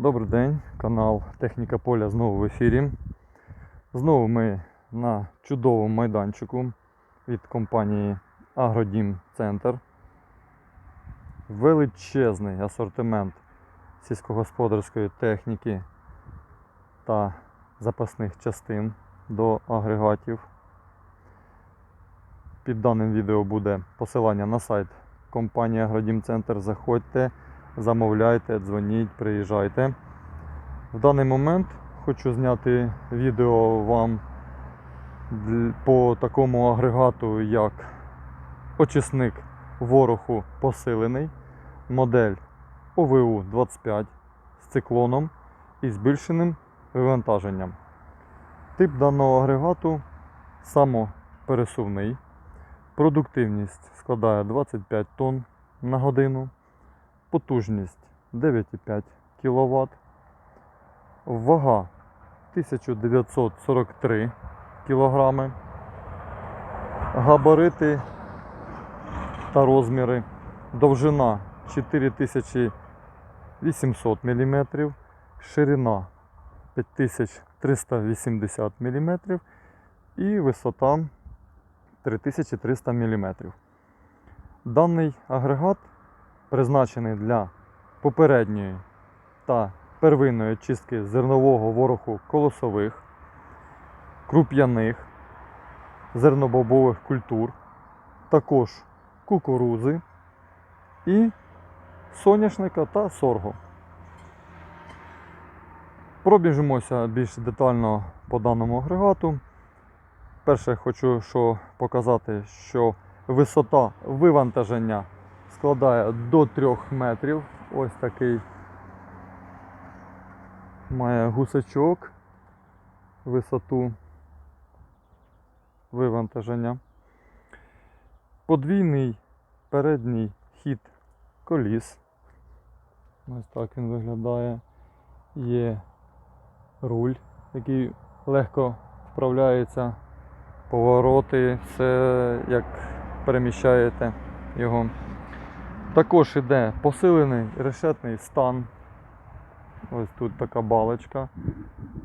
Добрий день, канал Техніка Поля знову в ефірі. Знову ми на чудовому майданчику від компанії Агродім Центр. Величезний асортимент сільськогосподарської техніки та запасних частин до агрегатів. Під даним відео буде посилання на сайт компанії Агродім Центр. Заходьте, замовляйте, дзвоніть, приїжджайте. В даний момент хочу зняти відео вам по такому агрегату, як очисник вороху посилений, модель ОВУ 25 з циклоном і збільшеним вивантаженням. Тип даного агрегату самопересувний. Продуктивність складає 25 тонн на годину, потужність 9,5 кВт, вага 1943 кг, габарити та розміри, довжина 4800 мм, ширина 5380 мм і висота 3300 мм. Даний агрегат призначений для попередньої та первинної чистки зернового вороху колосових, круп'яних, зернобобових культур, також кукурузи і соняшника та сорго. Пробіжимося більш детально по даному агрегату. Перше хочу що показати, що висота вивантаження складає до 3 метрів. Ось такий має гусачок, висоту вивантаження. Подвійний передній хід коліс. Ось так він виглядає. Є руль, який легко вправляється повороти, все як переміщаєте його. Також іде посилений решетний стан. Ось тут така балочка.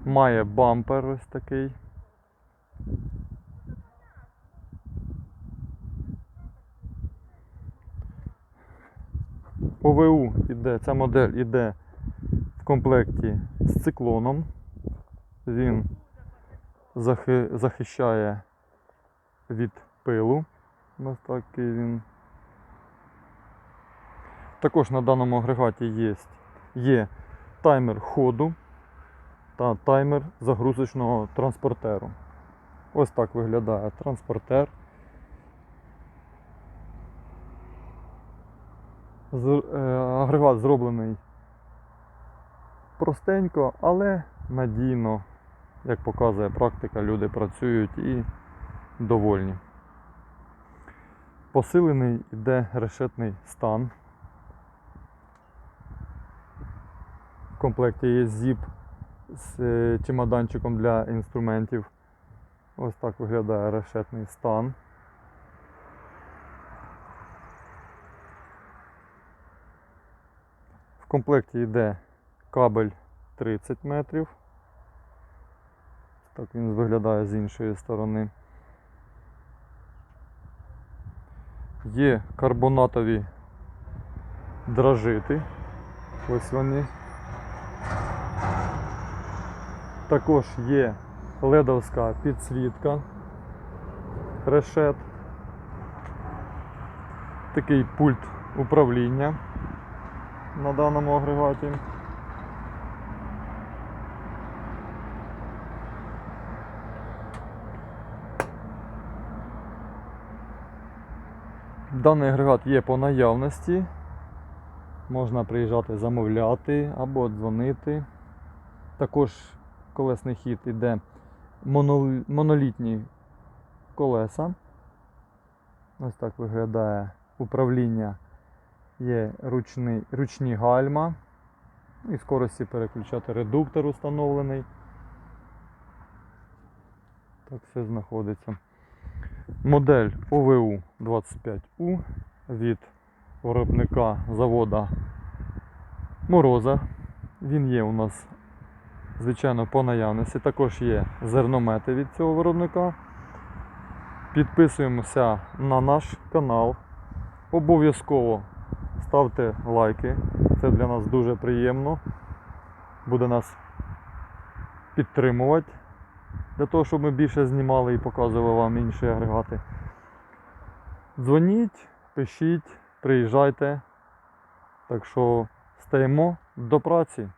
Має бампер ось такий. ОВУ іде, ця модель іде в комплекті з циклоном. Він захи- захищає від пилу. Ось такий він. Також на даному агрегаті є, є таймер ходу та таймер загрузочного транспортеру. Ось так виглядає транспортер. Е, Агрегат зроблений простенько, але надійно як показує практика, люди працюють і довольні. Посилений іде решетний стан. Комплекті є зіп з е, чемоданчиком для інструментів. Ось так виглядає решетний стан. В комплекті йде кабель 30 метрів. Так він виглядає з іншої сторони. Є карбонатові дражити. Ось вони. Також є ледовська підсвітка. Решет. Такий пульт управління на даному агрегаті. Даний агрегат є по наявності. Можна приїжджати замовляти або дзвонити. Також колесний хід моно- монолітні колеса. Ось так виглядає управління. Є ручний, ручні гальма. І скорості переключати редуктор установлений. Так все знаходиться. Модель ОВУ 25У від виробника завода Мороза Він є у нас, звичайно, по наявності. Також є зерномети від цього виробника. Підписуємося на наш канал. Обов'язково ставте лайки. Це для нас дуже приємно. Буде нас підтримувати для того, щоб ми більше знімали і показували вам інші агрегати. Дзвоніть, пишіть, приїжджайте. Так що стаємо до праці.